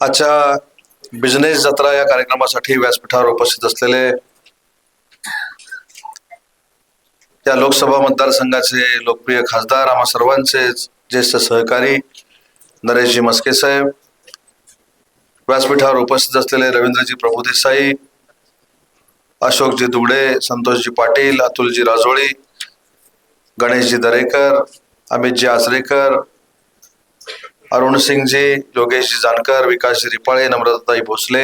आजच्या बिझनेस जत्रा या कार्यक्रमासाठी व्यासपीठावर उपस्थित असलेले या लोकसभा मतदारसंघाचे लोकप्रिय खासदार आम्हा सर्वांचे ज्येष्ठ सहकारी नरेशजी मस्के साहेब व्यासपीठावर उपस्थित असलेले रवींद्रजी प्रभुदेसाई अशोकजी दुबडे संतोषजी पाटील अतुलजी राजोळी गणेशजी दरेकर अमितजी आचरेकर अरुण सिंगजी योगेशजी जानकर विकासजी रिपाळे नम्रताई भोसले.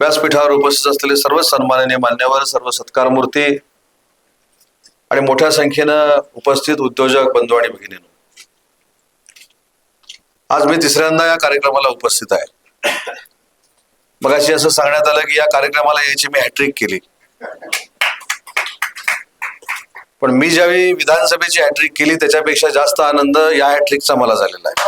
व्यासपीठावर उपस्थित असलेले सर्व सन्माननीय मान्यवर सर्व सत्कार मूर्ती आणि मोठ्या संख्येनं उपस्थित उद्योजक बंधू आणि भगिनी आज मी तिसऱ्यांदा या कार्यक्रमाला उपस्थित आहे. मग अशी असं सांगण्यात आलं की या कार्यक्रमाला यायची मी हॅट्रिक केली. पण मी ज्यावेळी विधानसभेची हॅट्रिक केली त्याच्यापेक्षा जास्त आनंद या हॅट्रिकचा मला झालेला आहे.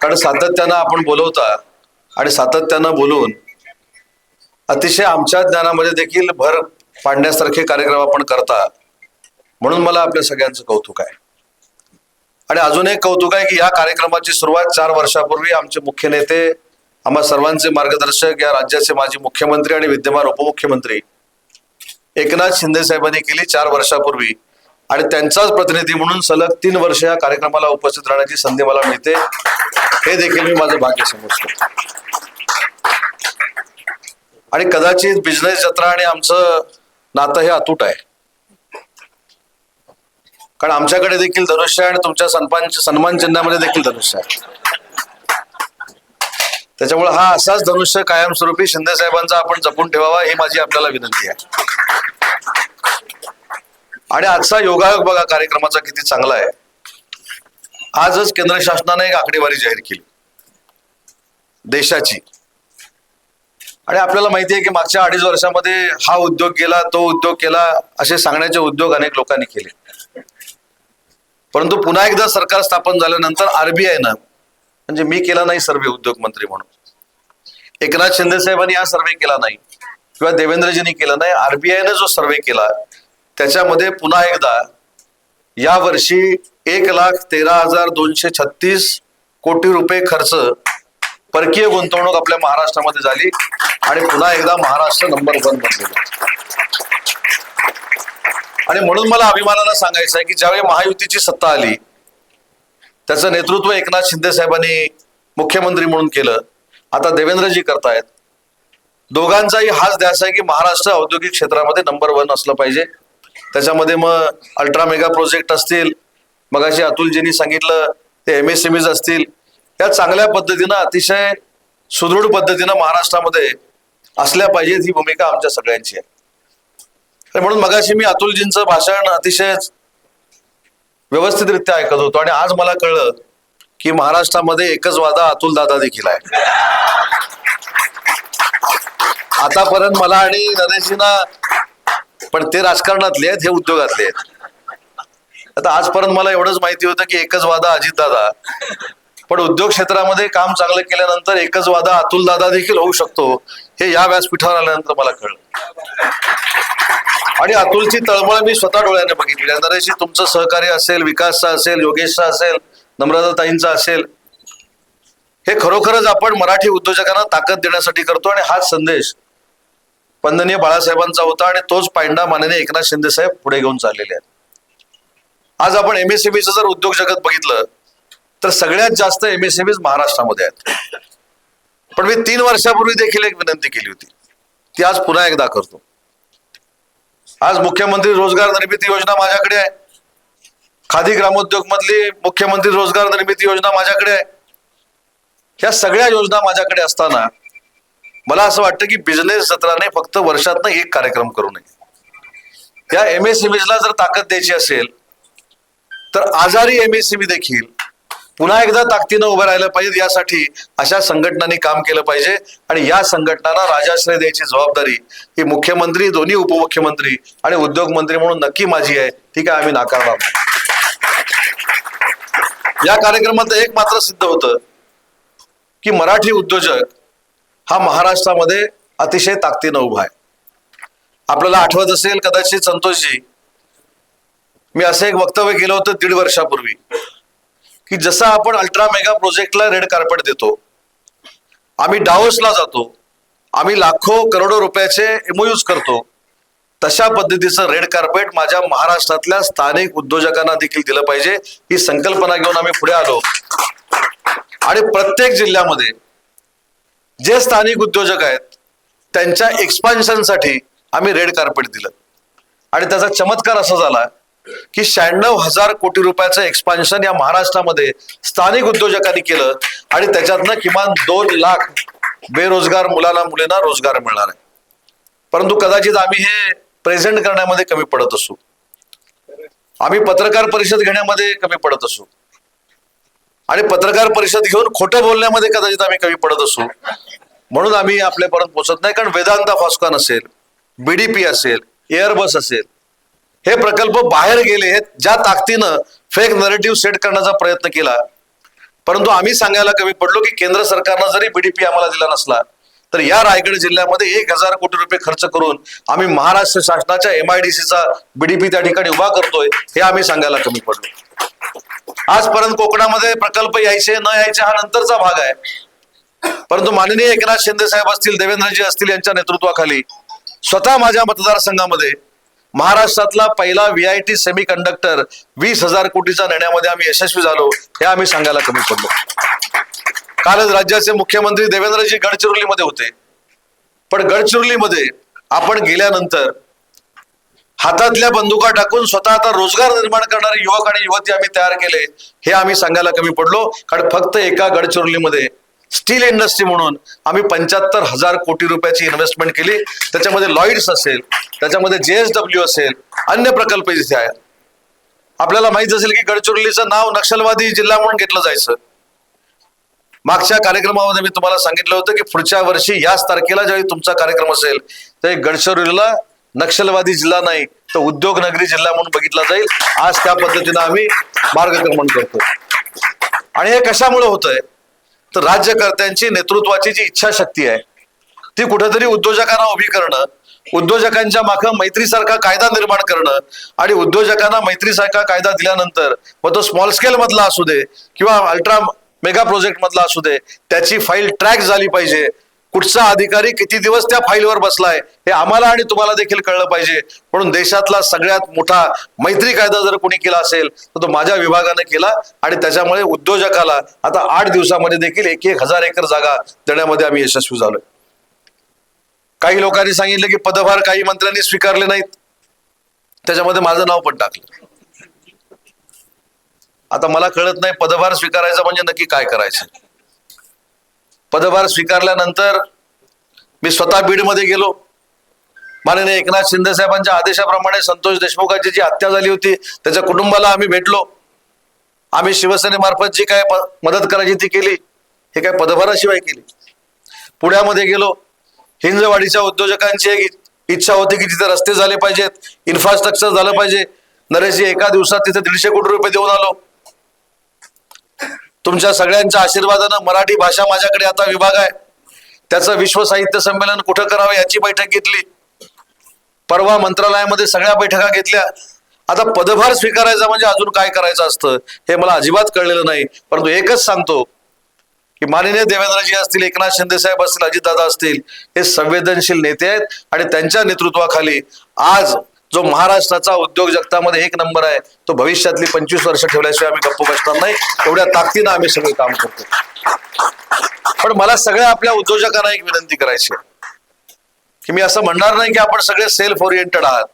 कारण सातत्यानं आपण बोलवता आणि सातत्यानं बोलून अतिशय आमच्या ज्ञानामध्ये देखील भर पाडण्यासारखे कार्यक्रम आपण करता म्हणून मला आपल्या सगळ्यांचं कौतुक आहे. आणि अजून एक कौतुक आहे की या कार्यक्रमाची सुरुवात चार वर्षापूर्वी आमचे मुख्य नेते आम्हा सर्वांचे मार्गदर्शक या राज्याचे माजी मुख्यमंत्री आणि विद्यमान उपमुख्यमंत्री एकनाथ शिंदे साहेबांनी केली चार वर्षापूर्वी. आणि त्यांचाच प्रतिनिधी म्हणून सलग तीन वर्ष या कार्यक्रमाला उपस्थित राहण्याची संधी मला मिळते. हे देखील मी माझं भाग्य समजतो. आणि कदाचित बिझनेस जत्रा आणि आमचं नातं हे अतूट आहे. कारण आमच्याकडे देखील धनुष्य आहे आणि तुमच्या सन्मान सन्मान चिन्हामध्ये देखील धनुष्य आहे. त्याच्यामुळे हा असाच धनुष्य कायमस्वरूपी शिंदे साहेबांचा आपण जपून ठेवावा ही माझी आपल्याला विनंती आहे. आणि आजचा योगायोग बघा कार्यक्रमाचा किती चांगला आहे. आजच केंद्र शासनाने एक आकडेवारी जाहीर केली. देशाची. आणि आपल्याला माहिती आहे की मागच्या अडीच वर्षामध्ये हा उद्योग केला तो उद्योग केला असे सांगण्याचे उद्योग अनेक लोकांनी केले. परंतु पुन्हा एकदा सरकार स्थापन झाल्यानंतर आरबीआयनं म्हणजे मी केला नाही सर्वे उद्योग मंत्री म्हणून. एकनाथ शिंदे साहेबांनी हा सर्वे केला नाही. किंवा देवेंद्रजींनी केला नाही. आरबीआयने जो सर्वे केला त्याच्यामध्ये पुन्हा एकदा या वर्षी एक लाख तेरा हजार दोनशे छत्तीस कोटी रुपये खर्च परकीय गुंतवणूक आपल्या महाराष्ट्रामध्ये झाली आणि पुन्हा एकदा महाराष्ट्र नंबर वन बनलेला आणि म्हणून मला अभिमानानं सांगायचं आहे की ज्यावेळी महायुतीची सत्ता आली त्याचं नेतृत्व एकनाथ शिंदे साहेबांनी मुख्यमंत्री म्हणून केलं. आता देवेंद्रजी करतायत. दोघांचाही हाच ध्यास आहे की महाराष्ट्र औद्योगिक क्षेत्रामध्ये नंबर वन असलं पाहिजे. त्याच्यामध्ये मग अल्ट्रा मेगा प्रोजेक्ट असतील. मग अशी अतुलजींनी सांगितलं ते एम एस एम असतील. या चांगल्या पद्धतीनं अतिशय सुदृढ पद्धतीनं महाराष्ट्रामध्ये असल्या पाहिजेत ही भूमिका आमच्या सगळ्यांची आहे. म्हणून मगाशी मी अतुलजींचं भाषण अतिशय व्यवस्थितरित्या ऐकत होतो. आणि आज मला कळलं की महाराष्ट्रामध्ये एकच वादा अतुल दादा देखील आहे. आतापर्यंत मला आणि नरेशजीना पण ते राजकारणातले आहेत हे उद्योगातले आहेत. आता आजपर्यंत मला एवढंच माहिती होतं की एकच वादा अजित दादा. पण उद्योग क्षेत्रामध्ये काम चांगलं केल्यानंतर एकच वादा अतुल दादा देखील होऊ शकतो हे या व्यासपीठावर आल्यानंतर मला कळलं. आणि अतुलची तळमळ मी स्वतः डोळ्याने बघितली नरेशजी तुमचं सहकार्य असेल विकासचा असेल योगेशचा असेल नम्रताताईंचा असेल हे खरोखरच आपण मराठी उद्योजकांना ताकद देण्यासाठी करतो आणि हाच संदेश वंदनीय बाळासाहेबांचा होता आणि तोच पायंडा माननीय एकनाथ शिंदे साहेब पुढे घेऊन चाललेले आहेत. आज आपण एमएसएमईचं जर उद्योग जगत बघितलं तर सगळ्यात जास्त एमएसएमईज महाराष्ट्रामध्ये आहेत. पण मी तीन वर्षापूर्वी देखील एक विनंती केली होती. ती आज पुन्हा एकदा करतो. आज मुख्यमंत्री रोजगार निर्मिती योजना माझ्याकडे आहे. खादी ग्रामोद्योग मधली मुख्यमंत्री रोजगार निर्मिती योजना माझ्याकडे आहे. या सगळ्या योजना माझ्याकडे असताना मला असं वाटतं की बिझनेस सत्राने फक्त वर्षातनं एक कार्यक्रम करू नये. या एम एस ला जर ताकद द्यायची असेल तर आजारी एम एस देखील पुन्हा एकदा ताकदीनं उभं राहिलं पाहिजे यासाठी अशा संघटनांनी काम केलं पाहिजे. आणि या संघटनांना राजाश्रय द्यायची जबाबदारी ही मुख्यमंत्री दोन्ही उपमुख्यमंत्री आणि उद्योग मंत्री म्हणून नक्की माझी आहे. ती काय आम्ही नाकारणार नाही या कार्यक्रमात एक मात्र सिद्ध होतं की मराठी उद्योजक हा महाराष्ट्रामध्ये अतिशय ताकदीनं उभा आहे. आपल्याला आठवत असेल कदाचित संतोषजी मी असं एक वक्तव्य केलं होतं दीड वर्षापूर्वी. की जसं आपण अल्ट्रा मेगा प्रोजेक्टला रेड कार्पेट देतो आम्ही डावोसला जातो आम्ही लाखो करोडो रुपयाचे एमओयूज करतो तशा पद्धतीचं रेड कार्पेट माझ्या महाराष्ट्रातल्या स्थानिक उद्योजकांना देखील दिलं पाहिजे ही संकल्पना घेऊन आम्ही पुढे आलो. आणि प्रत्येक जिल्ह्यामध्ये जे स्थानिक उद्योजक आहेत त्यांच्या एक्सपान्शनसाठी आम्ही रेड कार्पेट दिलं. आणि त्याचा चमत्कार असा झाला की शहाण्णव हजार कोटी रुपयाचं एक्सपान्शन या महाराष्ट्रामध्ये स्थानिक उद्योजकांनी केलं आणि त्याच्यातनं किमान दोन लाख बेरोजगार मुलांना मुलींना रोजगार मिळणार आहे. परंतु कदाचित आम्ही हे प्रेझेंट करण्यामध्ये कमी पडत असू. आम्ही पत्रकार परिषद घेण्यामध्ये कमी पडत असू. आणि पत्रकार परिषद घेऊन खोटं बोलण्यामध्ये कदाचित आम्ही कमी पडत असू. म्हणून आम्ही आपल्यापर्यंत पोहोचत नाही कारण वेदांता फॉस्कॉन असेल बीडीपी असेल एअरबस असेल हे प्रकल्प बाहेर गेले ज्या ताकदीनं फेक नरेटिव्ह सेट करण्याचा प्रयत्न केला. परंतु आम्ही सांगायला कमी पडलो की केंद्र सरकारनं जरी बीडीपी आम्हाला दिला नसला तर या रायगड जिल्ह्यामध्ये एक हजार कोटी रुपये खर्च करून आम्ही महाराष्ट्र शासनाच्या एमआयडीसीचा बीडीपी त्या ठिकाणी उभा करतोय हे आम्ही सांगायला कमी पडलो. आजपर्यंत कोकणामध्ये प्रकल्प यायचे न यायचे हा नंतरचा भाग आहे. परंतु माननीय एकनाथ शिंदे साहेब असतील देवेंद्रजी असतील यांच्या नेतृत्वाखाली स्वतः माझ्या मतदारसंघामध्ये महाराष्ट्रातला पहिला व्ही आयटी सेमी कंडक्टर वीस हजार कोटीचा नेण्यामध्ये आम्ही यशस्वी झालो हे आम्ही सांगायला कमी पडलो. कालच राज्याचे मुख्यमंत्री देवेंद्रजी गडचिरोलीमध्ये होते. पण गडचिरोलीमध्ये आपण गेल्यानंतर हातातल्या बंदुका टाकून स्वतः आता रोजगार निर्माण करणारे युवक आणि युवती आम्ही तयार केले हे आम्ही सांगायला कमी पडलो. कारण फक्त एका गडचिरोलीमध्ये स्टील इंडस्ट्री म्हणून आम्ही पंच्याहत्तर हजार कोटी रुपयाची इन्व्हेस्टमेंट केली. त्याच्यामध्ये लॉईड्स असेल त्याच्यामध्ये जेएसडब्ल्यू असेल अन्य प्रकल्प जिथे आहेत. आपल्याला माहीत असेल की गडचिरोलीचं नाव नक्षलवादी जिल्हा म्हणून घेतलं जायचं. मागच्या कार्यक्रमामध्ये मी तुम्हाला सांगितलं होतं की पुढच्या वर्षी याच तारखेला ज्यावेळी तुमचा कार्यक्रम असेल तर गडचिरोलीला नक्षलवादी जिल्हा नाही तर उद्योग नगरी जिल्हा म्हणून बघितला जाईल. आज त्या पद्धतीनं आम्ही मार्गक्रमण करतो आणि हे कशामुळे होतंय? तर राज्यकर्त्यांची नेतृत्वाची जी इच्छाशक्ती आहे ती कुठेतरी उद्योजकांना उभी करणं उद्योजकांच्या मागं मैत्रीसारखा कायदा निर्माण करणं आणि उद्योजकांना मैत्रीसारखा कायदा दिल्यानंतर मग तो स्मॉल स्केल मधला असू दे किंवा अल्ट्रा मेगा प्रोजेक्ट मधला असू दे त्याची फाईल ट्रॅक झाली पाहिजे. कुठचा अधिकारी किती दिवस त्या फाईलवर बसलाय हे आम्हाला आणि तुम्हाला देखील कळलं पाहिजे. म्हणून देशातला सगळ्यात मोठा मैत्री कायदा जर कोणी केला असेल तर तो माझ्या विभागाने केला आणि त्याच्यामुळे उद्योजकाला आता आठ दिवसामध्ये देखील एक एक हजार एकर जागा देण्यामध्ये आम्ही यशस्वी झालोय. काही लोकांनी सांगितलं की पदभार काही मंत्र्यांनी स्वीकारले नाहीत. त्याच्यामध्ये माझं नाव पण टाकलं. आता मला कळत नाही पदभार स्वीकारायचा म्हणजे नक्की काय करायचं. पदभार स्वीकारल्यानंतर मी स्वतः बीडमध्ये गेलो. माननीय एकनाथ शिंदे साहेबांच्या आदेशाप्रमाणे संतोष देशमुखांची जी हत्या झाली होती त्याच्या कुटुंबाला आम्ही भेटलो. आम्ही शिवसेनेमार्फत जी काय मदत करायची ती केली हे काय पदभाराशिवाय केली. पुण्यामध्ये गेलो. हिंजवाडीच्या उद्योजकांची एक इच्छा होती की तिथे रस्ते झाले पाहिजेत इन्फ्रास्ट्रक्चर झालं पाहिजे. नरेशजी एका दिवसात तिथे दीडशे कोटी रुपये देऊन आलो. तुमच्या सगळ्यांच्या आशीर्वादानं मराठी भाषा माझ्याकडे आता विभाग आहे. त्याचं विश्व साहित्य संमेलन कुठं करावं याची बैठक घेतली. परवा मंत्रालयामध्ये सगळ्या बैठका घेतल्या. आता पदभार स्वीकारायचा म्हणजे अजून काय करायचं असतं हे मला अजिबात कळलेलं नाही. परंतु एकच सांगतो की माननीय देवेंद्रजी असतील एकनाथ शिंदे साहेब असतील अजितदादा असतील हे संवेदनशील नेते आहेत आणि त्यांच्या नेतृत्वाखाली आज जो महाराष्ट्राचा उद्योग जगतामध्ये एक नंबर आहे तो भविष्यातली पंचवीस वर्ष ठेवल्याशिवाय आम्ही गप्प बसणार नाही. एवढ्या ताकदीनं आम्ही सगळे काम करतो. पण मला सगळ्या आपल्या उद्योजकांना एक विनंती करायची की मी असं म्हणणार नाही की आपण सगळे सेल्फ ओरिएंटेड आहात.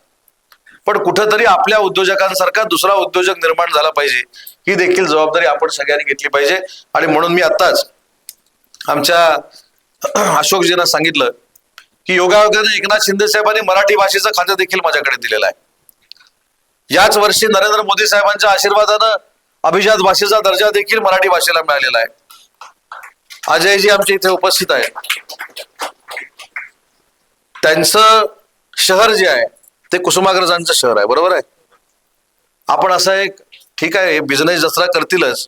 पण कुठंतरी आपल्या उद्योजकांसारखा दुसरा उद्योजक निर्माण झाला पाहिजे. ही देखील जबाबदारी आपण सगळ्यांनी घेतली पाहिजे. आणि म्हणून मी आत्ताच आमच्या अशोकजींना सांगितलं की योगायोगाने एकनाथ शिंदे साहेबांनी मराठी भाषेचं खातं देखील माझ्याकडे दिलेलं आहे. याच वर्षी नरेंद्र मोदी साहेबांच्या आशीर्वादानं अभिजात भाषेचा दर्जा देखील मराठी भाषेला मिळालेला आहे. अजयजी आमच्या इथे उपस्थित आहे त्यांचं शहर जे आहे ते कुसुमाग्रजांचं शहर आहे बरोबर आहे? आपण असा एक ठीक आहे बिझनेस दसरा करतीलच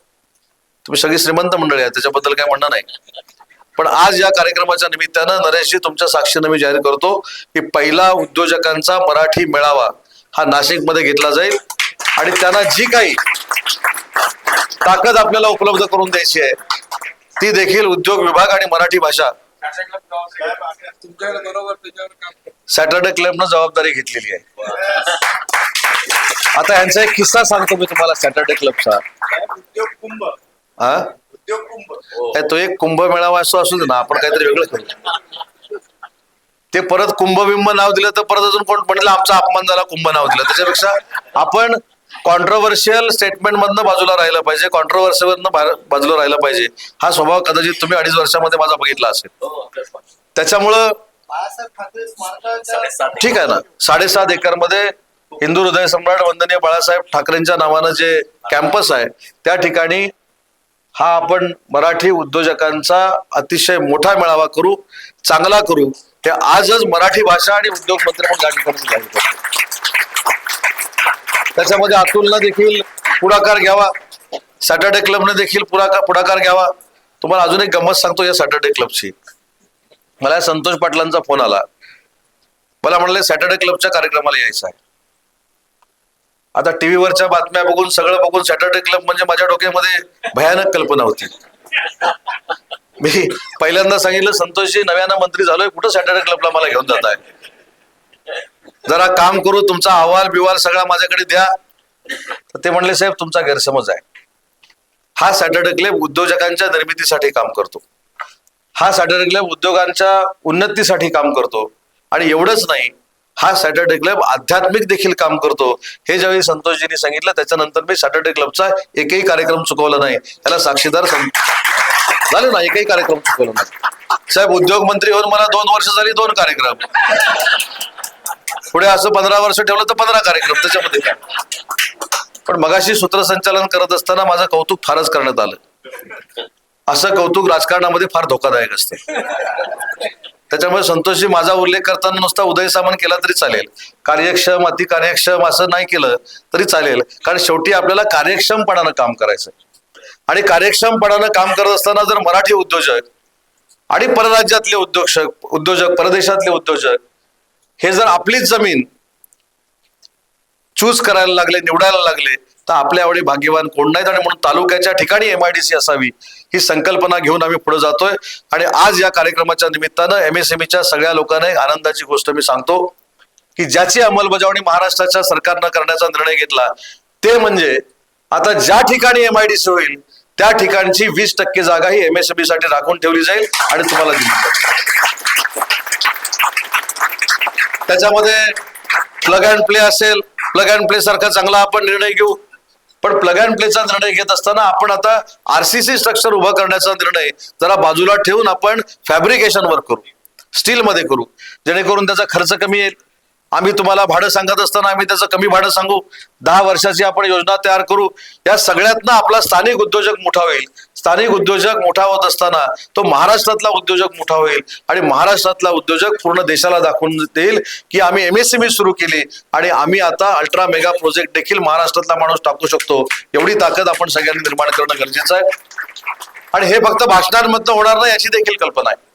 तुम्ही सगळी श्रीमंत मंडळी आहे त्याच्याबद्दल काय म्हणणं नाही. पण आज या कार्यक्रमाच्या निमित्तानं नरेशजी तुमच्या साक्षीनं मी जाहीर करतो की पहिला उद्योजकांचा मराठी मेळावा हा नाशिकमध्ये घेतला जाईल आणि त्यांना जी काही ताकद आपल्याला उपलब्ध करून द्यायची आहे ती देखील उद्योग विभाग आणि मराठी भाषा. सॅटर्डे क्लबनं जबाबदारी घेतलेली आहे. आता यांचा एक किस्सा सांगतो मी तुम्हाला सॅटर्डे क्लबचा. हा काय तो एक कुंभ मेळावा असतो असू दे ना आपण काहीतरी वेगळं करू. ते परत कुंभबिंब नाव दिलं तर परत अजून कोण म्हणलं आमचा अपमान झाला कुंभ नाव दिलं. त्याच्यापेक्षा आपण कॉन्ट्रोवर्शियल स्टेटमेंट मधनं बाजूला राहिलं पाहिजे कॉन्ट्रोवर्शियल बाजूला राहिलं पाहिजे. हा स्वभाव कदाचित तुम्ही अडीच वर्षामध्ये माझा बघितला असेल. त्याच्यामुळं बाळासाहेब ठाकरे स्मारकाच्या ठीक आहे ना. साडेसात एकरमध्ये हिंदू हृदय सम्राट वंदनीय बाळासाहेब ठाकरेंच्या नावानं जे कॅम्पस आहे त्या ठिकाणी हा आपण मराठी उद्योजकांचा अतिशय मोठा मेळावा करू चांगला करू. ते आजच मराठी भाषा आणि उद्योग मंत्री म्हणून जाहीर करतो. त्याच्यामध्ये अतुलनं देखील पुढाकार घ्यावा. सॅटर्डे क्लबने देखील पुढाकार पुढाकार घ्यावा. तुम्हाला अजून एक गंमत सांगतो या सॅटर्डे क्लबची. मला या संतोष पाटलांचा फोन आला. मला म्हणले सॅटर्डे क्लबच्या कार्यक्रमाला यायचं आहे. आता टीव्हीवरच्या बातम्या बघून सगळं बघून सॅटर्डे क्लब म्हणजे माझ्या डोक्यामध्ये भयानक कल्पना होती. मी पहिल्यांदा सांगितलं संतोषजी नव्यानं मंत्री झालोय कुठं सॅटर्डे क्लबला मला घेऊन जात आहे जरा काम करू तुमचा अहवाल बिवाल सगळा माझ्याकडे द्या. तर ते म्हणले साहेब तुमचा गैरसमज आहे. हा सॅटर्डे क्लब उद्योजकांच्या निर्मितीसाठी काम करतो. हा सॅटर्डे क्लब उद्योगांच्या उन्नतीसाठी काम करतो. आणि एवढंच नाही हा सॅटर्डे क्लब आध्यात्मिक देखील काम करतो. हे ज्यावेळी संतोषजींनी सांगितलं त्याच्यानंतर मी सॅटर्डे क्लबचा एकही कार्यक्रम चुकवला नाही. याला साक्षीदार सं- झाले ना एकही कार्यक्रम चुकवला नाही. साहेब उद्योग मंत्री होऊन मला दोन वर्ष झाली दोन कार्यक्रम. पुढे असं पंधरा वर्ष ठेवलं तर पंधरा कार्यक्रम त्याच्यामध्ये काय? पण मगाशी सूत्रसंचालन करत असताना माझं कौतुक फारच करण्यात आलं. असं कौतुक राजकारणामध्ये फार धोकादायक असतं. त्याच्यामुळे संतोषजी माझा उल्लेख करताना नुसता उदय सामान केला तरी चालेल. कार्यक्षम अति कार्यक्षम असं नाही केलं तरी चालेल. कारण शेवटी आपल्याला कार्यक्षमपणानं काम करायचं आणि कार्यक्षमपणानं काम करत असताना जर मराठी उद्योजक आणि परराज्यातले उद्योजक उद्योजक परदेशातले उद्योजक हे जर आपलीच जमीन चूज करायला लागले निवडायला लागले तर आपल्या एवढे भाग्यवान कोण नाहीत आणि म्हणून तालुक्याच्या ठिकाणी एमआयडीसी असावी ही संकल्पना घेऊन आम्ही पुढे जातोय. आणि आज या कार्यक्रमाच्या निमित्तानं एमएसएमईच्या सगळ्या लोकांना एक आनंदाची गोष्ट मी सांगतो की ज्याची अंमलबजावणी महाराष्ट्राच्या सरकारनं करण्याचा निर्णय घेतला ते म्हणजे आता ज्या ठिकाणी एमआयडीसी होईल त्या ठिकाणची वीस टक्के जागा ही एमएसएमई साठी राखून ठेवली जाईल आणि तुम्हाला दिली जाईल. त्याच्यामध्ये प्लग अँड प्ले असेल प्लग अँड प्ले सारखा चांगला आपण निर्णय घेऊ. पण प्लग अँड प्लेचा निर्णय घेत असताना आपण आता आरसीसी स्ट्रक्चर उभं करण्याचा निर्णय जरा बाजूला ठेवून आपण फॅब्रिकेशनवर करू. स्टील मध्ये करू. जेणेकरून त्याचा खर्च कमी येईल. आम्ही तुम्हाला भाडं सांगत असताना आम्ही त्याचं कमी भाडं सांगू. दहा वर्षाची आपण योजना तयार करू. या सगळ्यातनं आपला स्थानिक उद्योजक मोठा होईल. स्थानिक उद्योजक मोठा होत असताना तो महाराष्ट्रातला उद्योजक मोठा होईल आणि महाराष्ट्रातला उद्योजक पूर्ण देशाला दाखवून देईल की आम्ही एमएसएमई सुरू केली आणि आम्ही आता अल्ट्रा मेगा प्रोजेक्ट देखील महाराष्ट्रातला माणूस टाकू शकतो. एवढी ताकद आपण सगळ्यांनी निर्माण करणं गरजेचं आहे. आणि हे फक्त भाषणांमधनं होणार नाही याची देखील कल्पना आहे.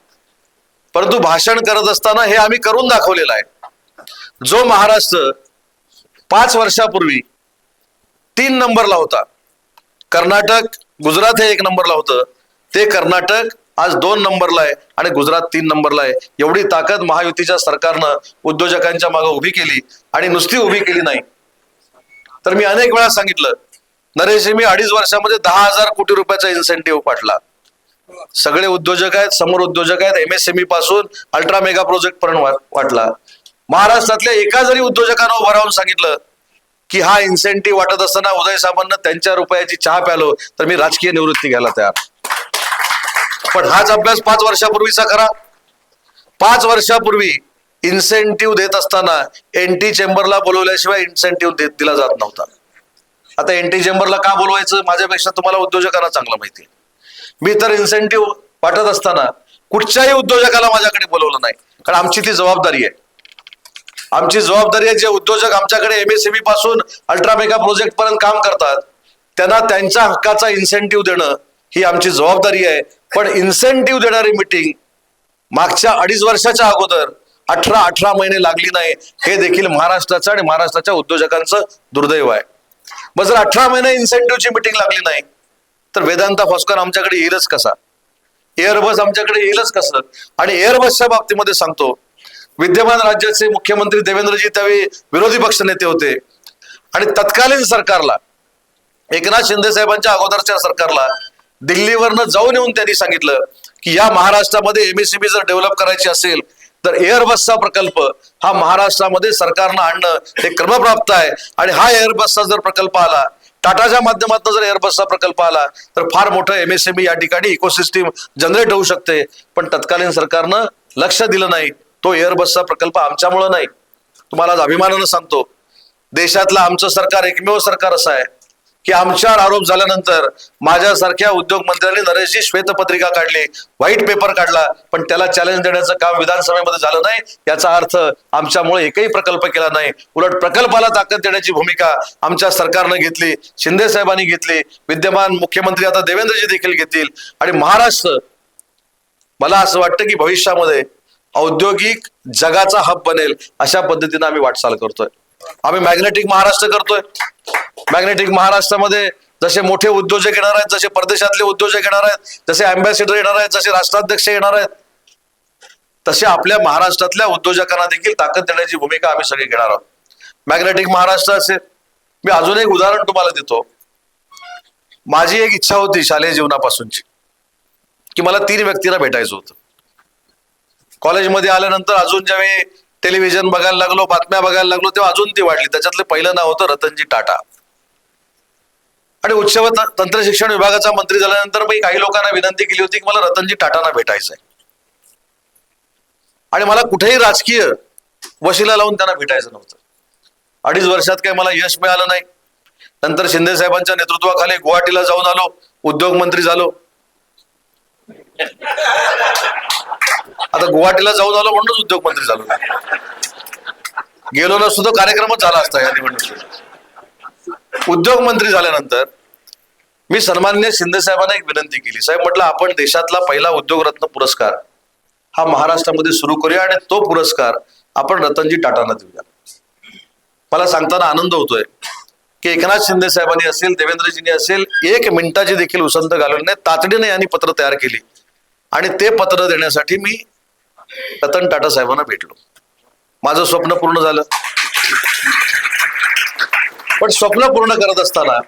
परंतु भाषण करत असताना हे आम्ही करून दाखवलेलं आहे. जो महाराष्ट्र पाच वर्षापूर्वी तीन नंबरला होता. कर्नाटक गुजरात हे एक नंबरला होतं. ते कर्नाटक आज दोन नंबरला आहे आणि गुजरात तीन नंबरला आहे. एवढी ताकद महायुतीच्या सरकारनं उद्योजकांच्या मागे उभी केली आणि नुसती उभी केली नाही. तर मी अनेक वेळा सांगितलं नरेश मी अडीच वर्षामध्ये दहा हजार कोटी रुपयाचा इन्सेंटिव्ह पाठला. सगळे उद्योजक आहेत समोर उद्योजक आहेत एमएसएमई पासून अल्ट्रा मेगा प्रोजेक्ट पर्यंत वाटला. महाराष्ट्रातल्या एका जरी उद्योजकानं उभं राहून सांगितलं की हा इन्सेंटिव्ह वाटत असताना उदय साहेबांना त्यांच्या रुपयाची चहा प्यालो तर मी राजकीय निवृत्ती घ्यायला तयार. पण हाच अभ्यास पाच वर्षापूर्वीचा करा. पाच वर्षापूर्वी इन्सेंटिव्ह देत असताना एनटी चेंबरला बोलवल्याशिवाय इन्सेंटिव्ह देत दिला जात नव्हता. आता एनटी चेंबरला का बोलवायचं? माझ्यापेक्षा तुम्हाला उद्योजकांना चांगलं माहिती आहे. मी तर इन्सेंटिव्ह वाटत असताना कुठच्याही उद्योजकाला माझ्याकडे बोलवलं नाही. कारण आमची ती जबाबदारी आहे. आमची जबाबदारी आहे जे उद्योजक आमच्याकडे एमएसएमई पासून अल्ट्रामेगा प्रोजेक्ट पर्यंत काम करतात त्यांना त्यांच्या हक्काचा इन्सेंटिव्ह देणं ही आमची जबाबदारी आहे. पण इन्सेंटिव्ह देणारी मिटिंग मागच्या अडीच वर्षाच्या अगोदर अठरा अठरा महिने लागली नाही हे देखील महाराष्ट्राचं आणि महाराष्ट्राच्या उद्योजकांचं दुर्दैव आहे. मग जर अठरा महिने इन्सेंटिव्हची मिटिंग लागली नाही तर वेदांता फॉस्कर आमच्याकडे येईलच कसा? एअरबस आमच्याकडे येईलच कसं? आणि एअरबसच्या बाबतीमध्ये सांगतो विद्यमान राज्याचे मुख्यमंत्री देवेंद्रजी त्यावेळी विरोधी पक्ष नेते होते. आणि तत्कालीन सरकारला एकनाथ शिंदे साहेबांच्या अगोदरच्या सरकारला दिल्लीवरनं जाऊन येऊन त्यांनी सांगितलं की या महाराष्ट्रामध्ये एमएससीबी जर डेव्हलप करायची असेल तर एअरबसचा प्रकल्प हा महाराष्ट्रामध्ये सरकारनं आणणं हे क्रमप्राप्त आहे. आणि हा एअरबसचा जर प्रकल्प आला टाटाच्या माध्यमातून जर एअरबसचा प्रकल्प आला तर फार मोठं एमएसएमई या ठिकाणी इकोसिस्टीम जनरेट होऊ शकते. पण तत्कालीन सरकारनं लक्ष दिलं नाही. तो एअरबसचा प्रकल्प आमच्यामुळं नाही. तुम्हाला अभिमानानं सांगतो. देशातलं आमचं सरकार एकमेव सरकार असं आहे की आमच्यावर आरोप झाल्यानंतर माझ्यासारख्या उद्योग मंत्र्यांनी नरेशजी श्वेतपत्रिका काढली व्हाईट पेपर काढला पण त्याला चॅलेंज देण्याचं काम विधानसभेमध्ये झालं नाही. याचा अर्थ आमच्यामुळे एकही प्रकल्प केला नाही. उलट प्रकल्पाला ताकद देण्याची भूमिका आमच्या सरकारनं घेतली शिंदे साहेबांनी घेतली विद्यमान मुख्यमंत्री आता देवेंद्रजी देखील घेतील. आणि महाराष्ट्र मला असं वाटतं की भविष्यामध्ये औद्योगिक जगाचा हब बनेल. अशा पद्धतीने आम्ही वाटचाल करतोय. आम्ही मॅग्नेटिक महाराष्ट्र करतोय. मॅग्नेटिक महाराष्ट्रामध्ये जसे मोठे उद्योजक येणार आहेत जसे परदेशातले उद्योजक येणार आहेत जसे अँबॅसिडर येणार आहेत जसे राष्ट्राध्यक्ष येणार आहेत तसे आपल्या महाराष्ट्रातल्या उद्योजकांना देखील ताकद देण्याची भूमिका आम्ही सगळे घेणार आहोत. मॅग्नेटिक महाराष्ट्र असेल. मी अजून एक उदाहरण तुम्हाला देतो. माझी एक इच्छा होती शालेय जीवनापासूनची की मला तीन व्यक्तीला भेटायचं होतं. कॉलेजमध्ये आल्यानंतर अजून ज्यावेळी टेलिव्हिजन बघायला लागलो बातम्या बघायला लागलो तेव्हा अजून ती वाढली. त्याच्यातलं पहिलं नाव होतं रतनजी टाटा. आणि उच्च व तंत्र शिक्षण विभागाचा मंत्री झाल्यानंतर मी काही लोकांना विनंती केली होती की मला रतनजी टाटांना भेटायचं आहे आणि मला कुठेही राजकीय वशिला लावून त्यांना भेटायचं नव्हतं. अडीच वर्षात काही मला यश मिळालं नाही. नंतर शिंदे साहेबांच्या नेतृत्वाखाली गुवाहाटीला जाऊन आलो उद्योग मंत्री झालो. आता गुवाहाटीला जाऊन आलो म्हणूनच उद्योग मंत्री झालो गेलो ना सुद्धा कार्यक्रमच झाला असता या निवडणुकीत. उद्योग मंत्री झाल्यानंतर मी सन्मान्य शिंदे साहेबांना एक विनंती केली. साहेब म्हटलं आपण देशातला पहिला उद्योगरत्न पुरस्कार हा महाराष्ट्रामध्ये सुरू करूया आणि तो पुरस्कार आपण रतनजी टाटांना देऊया. मला सांगताना आनंद होतोय की एकनाथ शिंदे साहेबांनी असेल देवेंद्रजींनी असेल एक मिनिटाची देखील उसंत घालवली नाही तातडीने यांनी पत्र तयार केली. आणि ते पत्र देण्यासाठी मी रतन टाटा साहेबांना भेटलो. माझं स्वप्न पूर्ण झालं. पण स्वप्न पूर्ण करत असताना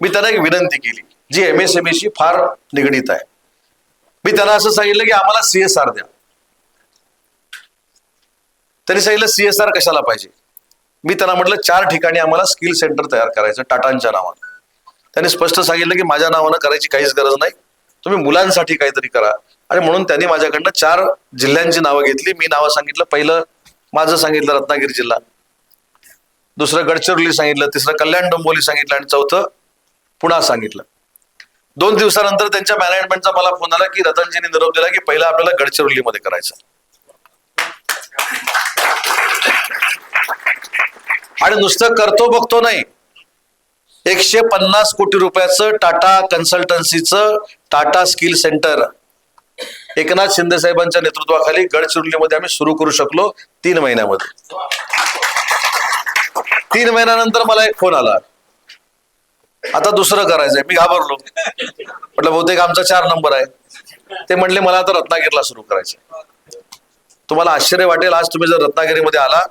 मी त्यांना एक विनंती केली जी एम एस एम एशी फार निगडीत आहे. मी त्यांना असं सांगितलं की आम्हाला सीएसआर द्या. त्यांनी सांगितलं सीएसआर कशाला पाहिजे? मी त्यांना म्हटलं चार ठिकाणी आम्हाला स्किल सेंटर तयार करायचं टाटांच्या नावानं. त्यांनी स्पष्ट सांगितलं की माझ्या नावानं करायची काहीच गरज नाही. तुम्ही मुलांसाठी काहीतरी करा. आणि म्हणून त्यांनी माझ्याकडनं चार जिल्ह्यांची नावं घेतली. मी नावं सांगितलं. पहिलं माझं सांगितलं रत्नागिरी जिल्हा. दुसरं गडचिरोली सांगितलं. तिसरं कल्याण डोंबोली सांगितलं. आणि चौथं पुणा सांगितलं. दोन दिवसानंतर त्यांच्या मॅनेजमेंटचा मला फोन आला की रतनजींनी निरोप दिला की पहिला आपल्याला गडचिरोलीमध्ये करायचं. आणि नुसतं करतो बघतो नाही. एकशे पन्नास कोटी रुपयाचं टाटा कन्सल्टन्सीचं टाटा स्किल सेंटर एकनाथ शिंदे साहेबांच्या नेतृत्वाखाली गडचिरोलीमध्ये आम्ही सुरू करू शकलो तीन महिन्यामध्ये. तीन महिन्यानंतर मला एक फोन आला. आता दुसरं करायचंय. मी घाबरलो. म्हटलं बहुतेक आमचा चार नंबर आहे. ते म्हणले मला आता रत्नागिरीला सुरू करायचं तुम्हाला आश्चर्य वाटेल आज तुम्ही जर रत्नागिरीमध्ये आला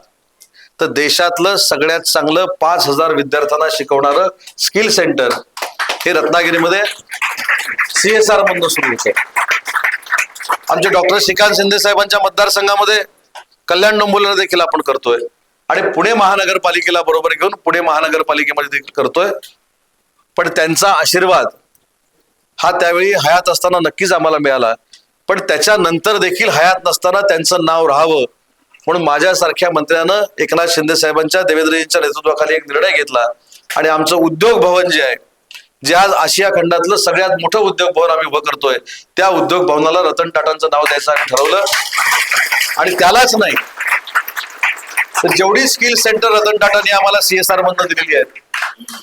तर देशातलं सगळ्यात चांगलं पाच हजार विद्यार्थ्यांना शिकवणारं स्किल सेंटर हे रत्नागिरीमध्ये सीएसआर म्हणून सुरू होतं. आमचे डॉक्टर श्रीकांत शिंदे साहेबांच्या मतदारसंघामध्ये कल्याण डोंबोलीला देखील आपण करतोय. आणि पुणे महानगरपालिकेला बरोबर घेऊन पुणे महानगरपालिकेमध्ये देखील करतोय. पण त्यांचा आशीर्वाद हा त्यावेळी हयात असताना नक्कीच आम्हाला मिळाला. पण त्याच्यानंतर देखील हयात नसताना त्यांचं नाव राहावं म्हणून माझ्यासारख्या मंत्र्यानं एकनाथ शिंदे साहेबांच्या देवेंद्रजींच्या नेतृत्वाखाली एक निर्णय घेतला. आणि आमचं उद्योग भवन जे आहे जे आज आशिया खंडातलं सगळ्यात मोठं उद्योग भवन आम्ही उभं करतोय त्या उद्योग भवनाला रतन टाटांचं नाव द्यायचं आम्ही ठरवलं. आणि त्यालाच नाही तर जेवढी स्किल सेंटर रतन टाटांनी आम्हाला सीएसआर मधनं दिलेली आहेत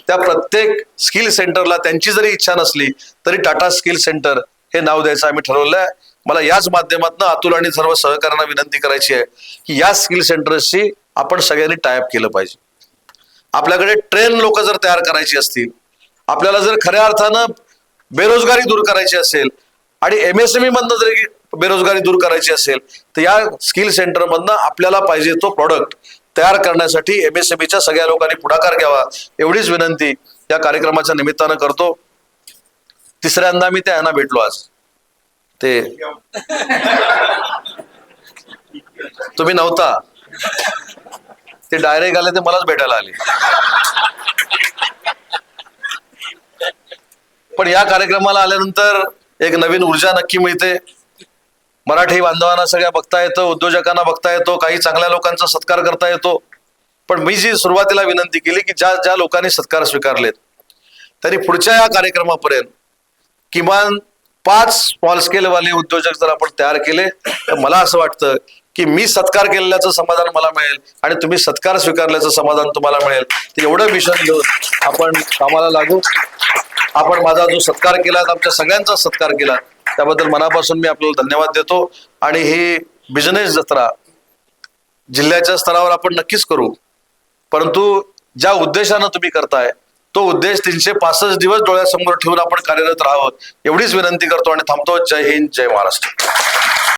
त्या प्रत्येक स्किल सेंटरला त्यांची जरी इच्छा नसली तरी टाटा स्किल सेंटर हे नाव द्यायचं आम्ही ठरवलं आहे. मला याच माध्यमातून अतुल आणि सर्व सहकाऱ्यांना विनंती करायची आहे की या स्किल सेंटर्सशी आपण सगळ्यांनी टायअप केलं पाहिजे. आपल्याकडे ट्रेन लोक जर तयार करायची असतील आपल्याला जर खऱ्या अर्थानं बेरोजगारी दूर करायची असेल आणि एमएसएमई मधनं जरी बेरोजगारी दूर करायची असेल तर या स्किल सेंटर मधनं आपल्याला पाहिजे तो प्रॉडक्ट तयार करण्यासाठी एमएसएमईच्या सगळ्या लोकांनी पुढाकार घ्यावा एवढीच विनंती या कार्यक्रमाच्या निमित्तानं करतो. तिसऱ्यांदा मी त्या यांना भेटलो आज. ते तुम्ही नव्हता. ते डायरेक्ट आले ते मलाच भेटायला आले. पण या कार्यक्रमाला आल्यानंतर एक नवीन ऊर्जा नक्की मिळते. मराठी बांधवांना सगळ्या बघता येतं उद्योजकांना बघता येतो काही चांगल्या लोकांचा सत्कार करता येतो. पण मी जी सुरुवातीला विनंती केली की ज्या ज्या लोकांनी सत्कार स्वीकारलेत त्यांनी पुढच्या या कार्यक्रमापर्यंत किमान पाच स्मॉल स्केलवाले उद्योजक जर आपण तयार केले तर मला असं वाटतं की मी सत्कार केलेल्याचं समाधान मला मिळेल आणि तुम्ही सत्कार स्वीकारल्याचं समाधान तुम्हाला मिळेल. एवढं मिशन घेऊन आपण कामाला लागू. आपण माझा जो सत्कार केला आमच्या सगळ्यांचा सत्कार केला त्याबद्दल मनापासून मी आपल्याला धन्यवाद देतो. आणि ही बिझनेस जत्रा जिल्ह्याच्या स्तरावर आपण नक्कीच करू. परंतु ज्या उद्देशानं तुम्ही करताय तो उद्देश तीनशे पासष्ट दिवस डोळ्यासमोर ठेवून आपण कार्यरत राहावं एवढीच विनंती करतो आणि थांबतो. जय हिंद जय महाराष्ट्र.